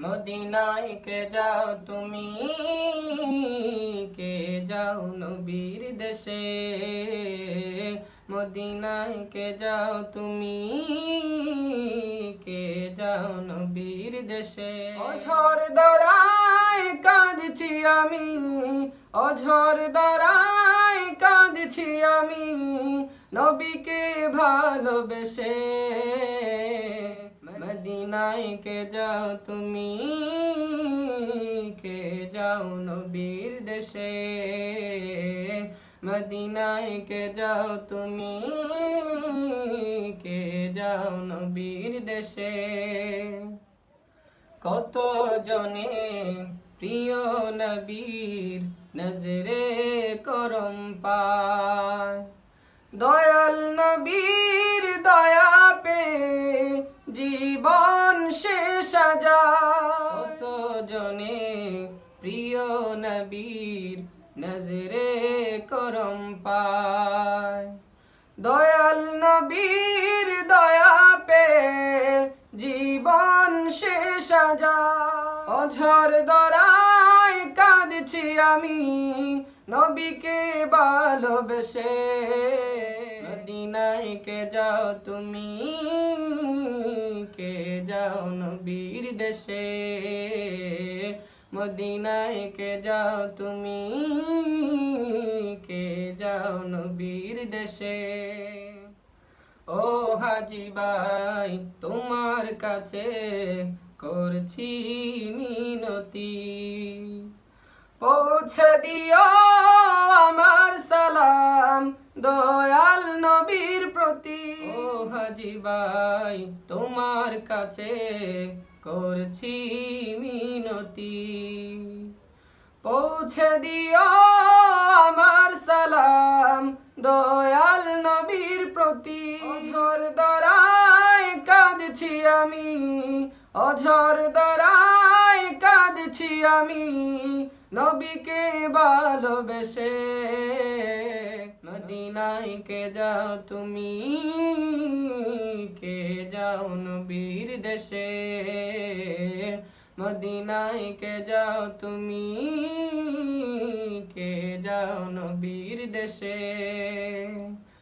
মদিনায় কে যাও তুমি? কে যাও নবীর দেশে? মদিনায় কে যাও তুমি? কে যাও নবীর দেশে? অঝর দরায় কাঁদছি আমি, অঝর দরায় কাঁদছি আমি, নবীকে ভালোবেসে। মদিনায় কে যাও তুমি? কে যাও নবীর দেশে? মদিনায় কে যাও তুমি? কে যাও নবীর দেশে? কত জনে প্রিয় নবীর নজরে করম পায়? শেষ যা জনে প্রিয় নবীর নজরে করম পায়? দয়াল নবীর দয়া পে জীবন শেষ যা অঝর কাঁদছি আমি নবীকে ভালোবেসে। মদিনায় কে যাও তুমি? কে যাও নবীর দেশে? মদিনায় কে যাও তুমি? কে যাও নবীর দেশে? ও হাজি ভাই, তোমার কাছে করছি মিনতি। পৌঁছে দিও আমার সালাম দয়াল নবীর প্রতি। ও হাজি ভাই তোমার কাছে করছি মিনতি। পৌঁছে দিও আমার সালাম দয়াল নবীর প্রতি। অঝর দরায় কাঁদছি আমি অঝর দরায় কাঁদছি আমি। নবীকে ভালোবেসে মদিনায় কে যাও তুমি? কে যাও নবীর দেশে? মদিনায় কে যাও তুমি? কে যাও নবীর দেশে?